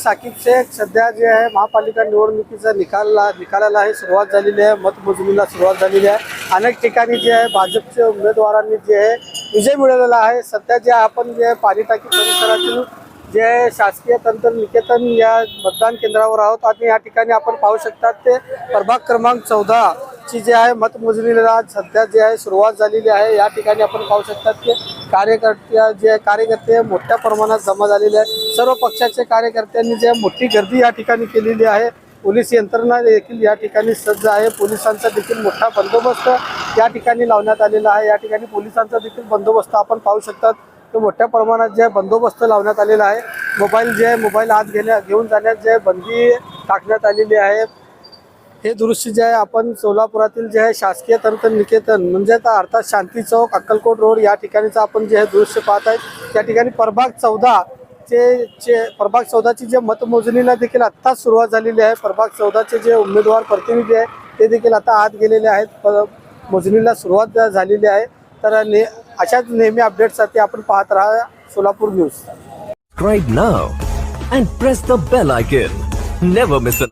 साकिब शेख सध्या जे आहे महापालिका निवडणुकीचा निकाल निकालाला आहे सुरुवात झालेली आहे मतमोजणीला सुरुवात झालेली आहे. अनेक ठिकाणी जे आहे भाजपच्या उमेदवारांनी जे आहे विजय मिळवलेला आहे. सध्या जे आपण जे आहे पाणीटाकी परिसरातील जे आहे शासकीय तंत्र निकेतन या मतदान केंद्रावर आहोत आणि या ठिकाणी आपण पाहू शकतात ते प्रभाग क्रमांक चौदा ची जे आहे मतमोजणीला सध्या जे आहे सुरुवात झालेली आहे. या ठिकाणी आपण पाहू शकतात की कार्यकर्त्या जे कार्यकर्ते मोठ्या प्रमाणात जमा झालेले आहेत. सर्व पक्षाचे कार्यकर्त्यांनी जे मोठी गर्दी या ठिकाणी केलेली आहे पोलीस यंत्रणा देखील या ठिकाणी सज्ज आहे. पोलिसांचा देखील मोठा बंदोबस्त या ठिकाणी लावण्यात आलेला आहे. या ठिकाणी पोलिसांचा देखील बंदोबस्त आपण पाहू शकतात. तो मोठ्या प्रमाणात जे बंदोबस्त लावण्यात आलेला आहे मोबाईल जे आहे मोबाईल आत घेण्या घेऊन जाण्यात जे बंदी टाकण्यात आलेली आहे. हे दृश्य जे आहे आपण सोलापुरातील जे आहे शासकीय तंत्र निकेतन म्हणजे आता अर्थात शांती चौक अक्कलकोट रोड या ठिकाणीचं आपण जे हे दृश्य पाहत आहे त्या ठिकाणी प्रभाग चौदा चे चे प्रभाग चौदाची जे मतमोजणीला देखील आत्ताच सुरुवात झालेली आहे. प्रभाग चौदाचे जे उमेदवार प्रतिनिधी आहे ते देखील आता आत गेलेले आहेत. प- मोजणीला सुरुवात झालेली आहे. तर ने अशाच नेहमी अपडेटसाठी आपण पाहत राहा Solapur news. Subscribe now and press the bell icon. Never miss